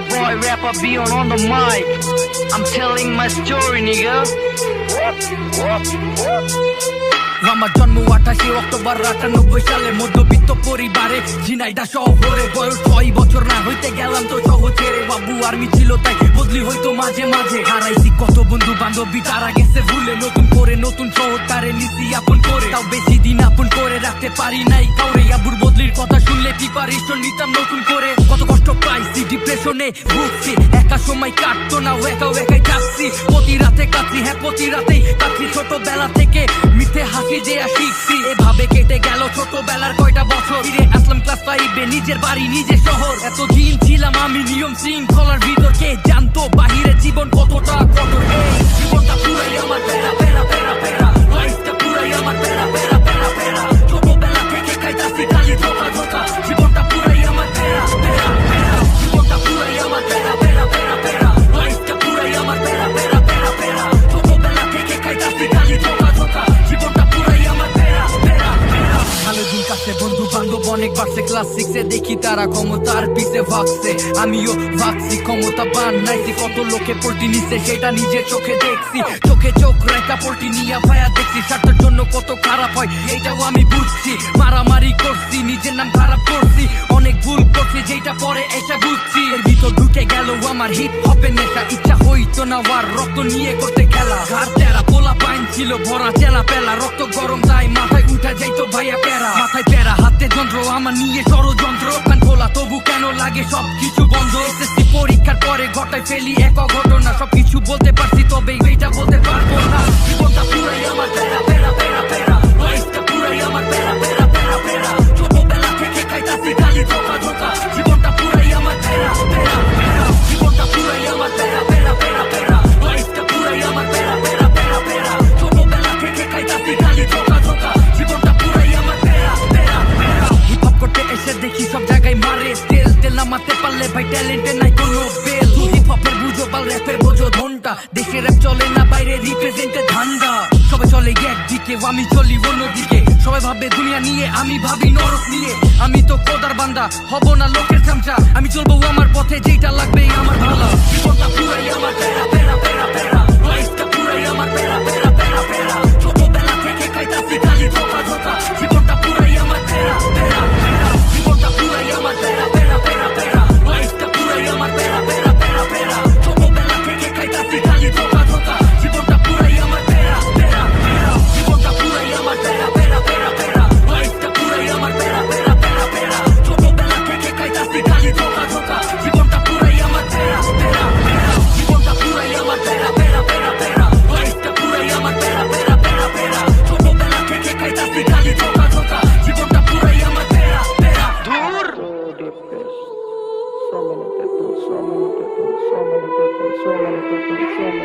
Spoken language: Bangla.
boy rapper Beyond on the mic. I'm telling my story, nigga. আমার জন্ম আঠাশে অক্টোবর আটানব্বই সালে মধ্যবিত্ত পরিবারে ঝিনাইদা শহরে বয়স ছয় বছর না হইতে গেলাম তো সহ ছেড়ে। বাবু আর্মি ছিল তাই বদলি হইতো মাঝে মাঝে। হারাইছি কত বন্ধু বান্ধবী তারা গেছে ভুলে। নতুন করে নতুন শহর তারে নিছি আপন করে। তাও বেশি দিন আপন করে রাখতে পারি নাই কাউরে। আবুর বদলির কথা শুনলে প্রিপারেশন নিতাম নতুন করে। কত কষ্ট পাইছি ডিপ্রেশনে ভুগছি। একা সময় কাটতো না একা একাই যাচ্ছি প্রতি রাতে কাটছি হ্যাঁ প্রতি রাতেই কাটছি ছোটবেলা থেকে মিথ্যে হাসি এভাবে কেটে গেল ছোটবেলার কয়টা বছর। ফিরে আসলাম ক্লাস ফাইভে নিজের বাড়ি, নিজের শহর। এতদিন ছিলাম আমি নিয়ম শৃঙ্খলার ভিতর। কে জানতো বাহিরে জীবন কতটা ভালো বন্ধু বান্ধব অনেক বাড়ছে ক্লাস সিক্সে দেখি তারা ক্ষমতার পিছে ভাগছে। আমিও ভাগছি, ক্ষমতা বান নাইছি কত লোকে পোল্টি নিচ্ছে, সেটা নিজের চোখে দেখছি। চোখে চোখ রেখা পোল্টি নিয়ে ভায়া দেখছি, স্বার্থের জন্য কত খারাপ হয়, এইটাও আমি বুঝছি। মারামারি করছি, নিজের নাম খারাপ করছি, অনেক ভুল করছি যেটা পরে এসে বুঝছি। এর ভিতর ঢুকে গেল আমার হিপ হপের নেশা, ইচ্ছা হইতো না রক্ত নিয়ে করতে খেলা। ঘাট চেরা পোলা পাইন ছিল, ভরা চেলা পেলা। রক্ত গরম তাই মাথায় উঠা যাইতো ভাইয়া প্যারা। মাথায় প্যারা, হাতে যন্ত্র, আমার নিয়ে ষড়যন্ত্র। কান খোলা, তবু কেন লাগে সব কিছু বন্ধ? এসএসসি পরীক্ষার পরে ঘটায় ফেলি, এক ঘটনা সব কিছু বলতে পারছি ভাই ট্যালেন্টের নাই কোনো বেল। হিপ হপের বুঝো বাল র্যাপের বোঝো ধনটা। দেশে র্যাপ চলে না, বাইরে রিপ্রেজেন্টের ধান্দা। সবাই চলে একদিকে, আমি চলি অন্যদিকে। সবাই ভাবে দুনিয়া নিয়ে, আমি ভাবি নরক নিয়ে। আমি তো কোদার বান্দা, হব না লোকের চামচা আমি চলবো আমার পথে যেটা লাগবে আমার ভালো আমার suela la frecuencia